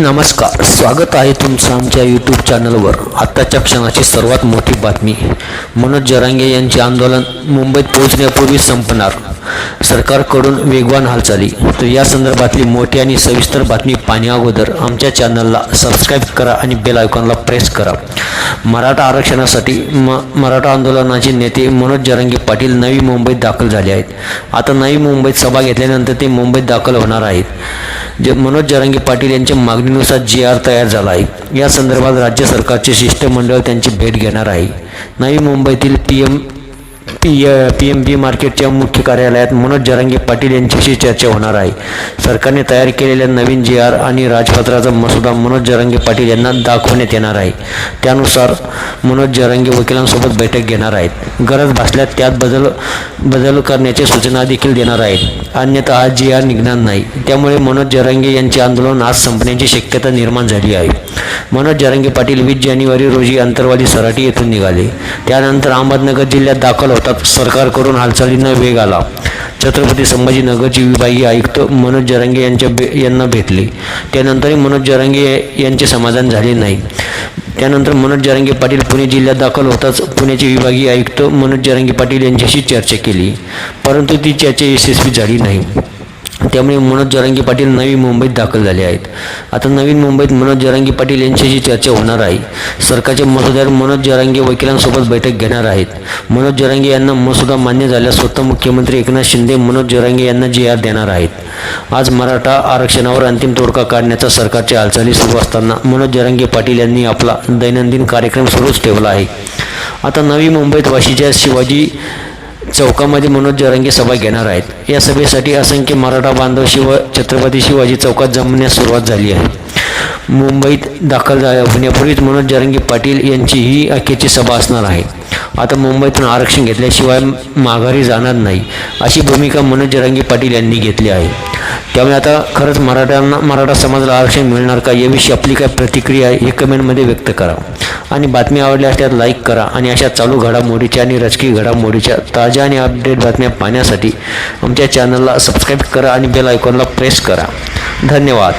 नमस्कार स्वागत आहे तुमचं आमच्या यूट्यूब चॅनलवर आत्ताच्या क्षणाची सर्वात मोठी बातमी. मनोज जरांगे यांचे आंदोलन मुंबईत पोहोचण्यापूर्वी संपणार. सरकारकडून वेगवान हालचाली. तर या संदर्भातली मोठी आणि सविस्तर बातमी पाहण्याअगोदर आमच्या चॅनलला सबस्क्राईब करा आणि बेल आयकॉनला प्रेस करा. मराठा आरक्षणासाठी म मराठा आंदोलनाचे नेते मनोज जरंगे पाटील नवी मुंबईत दाखल झाले आहेत. आता नवी मुंबईत सभा घेतल्यानंतर ते मुंबईत दाखल होणार आहेत. जे मनोज जरंगे पाटील यांच्या मागणीनुसार जी आर तयार झाला आहे. या संदर्भात राज्य सरकारचे शिष्टमंडळ त्यांची भेट घेणार आहे. नवी मुंबईतील P M P P M B मार्केटच्या मुख्य कार्यालयात मनोज जरांगे पाटील यांच्याशी चर्चा होणार आहे. सरकारने तयार केलेल्या नवीन जी आर आणि राजपत्राचा मसुदा मनोज जरांगे पाटील यांना दाखवण्यात येणार आहे. त्यानुसार मनोज जरांगे वकिलांसोबत बैठक घेणार आहेत. गरज भासल्यास त्यात बदल बदल करण्याच्या सूचना देखील देणार आहेत. अन्यथा आज जी आर निघणार नाही. त्यामुळे मनोज जरांगे यांचे आंदोलन आज संपण्याची शक्यता निर्माण झाली आहे. मनोज जरांगे पाटील वीस जानेवारी रोजी अंतरवाली सराटी येथून निघाले. त्यानंतर अहमदनगर जिल्ह्यात दाखल भारतात सरकारकडून हालचालींना वेग आला छत्रपती संभाजीनगरचे विभागीय आयुक्त मनोज जरांगे यांच्या भे यांना भेटले. त्यानंतरही मनोज जरांगे यांचे समाधान झाले नाही. त्यानंतर मनोज जरांगे पाटील पुणे जिल्ह्यात दाखल होताच पुण्याचे विभागीय आयुक्त मनोज जरांगे पाटील यांच्याशी चर्चा केली. परंतु ती चर्चा यशस्वी झाली नाही. त्यामुळे मनोज जरांगी पाटील नवी मुंबईत दाखल झाले आहेत. आता नवीन मुंबईत मनोज जरांगी पाटील यांच्याशी चर्चा होणार आहे. सरकारचे मसुद्यावर मनोज जरांगे वकिलांसोबत बैठक घेणार आहेत. मनोज जरांगे यांना मसुदा मान्य झाल्यास स्वतः मुख्यमंत्री एकनाथ शिंदे मनोज जरांगे यांना जी आर देणार आहेत. आज मराठा आरक्षणावर अंतिम तोडगा काढण्याचा सरकारच्या हालचाली सुरू असताना मनोज जरांगे पाटील यांनी आपला दैनंदिन कार्यक्रम सुरूच ठेवला आहे. आता नवी मुंबईत वाशीच्या शिवाजी चौकामध्ये मनोज जरांगे सभा घेणार आहेत. या सभेसाठी असंख्य मराठा बांधव शिव छत्रपती शिवाजी चौकात जमण्यास सुरुवात झाली आहे. मुंबईत दाखल होण्यापूर्वीच मनोज जरांगे पाटील यांची ही अखेरची सभा असणार आहे. आता मुंबईतून आरक्षण घेतल्याशिवाय माघारी जाणार नाही अशी भूमिका मनोज जरांगे पाटील यांनी घेतली आहे. त्यामुळे आता खरंच मराठ्यांना मराठा समाजाला आरक्षण मिळणार का याविषयी आपली काय प्रतिक्रिया आहे हे कमेंटमध्ये व्यक्त करा. आणि बातमी आवडल्यास त्यात लाईक करा आणि अशा चालू घडामोडीच्या आणि राजकीय घडामोडीच्या ताज्या आणि अपडेट बातम्या पाहण्यासाठी आमच्या चॅनलला सबस्क्राईब करा आणि बेल आयकॉनला प्रेस करा. धन्यवाद.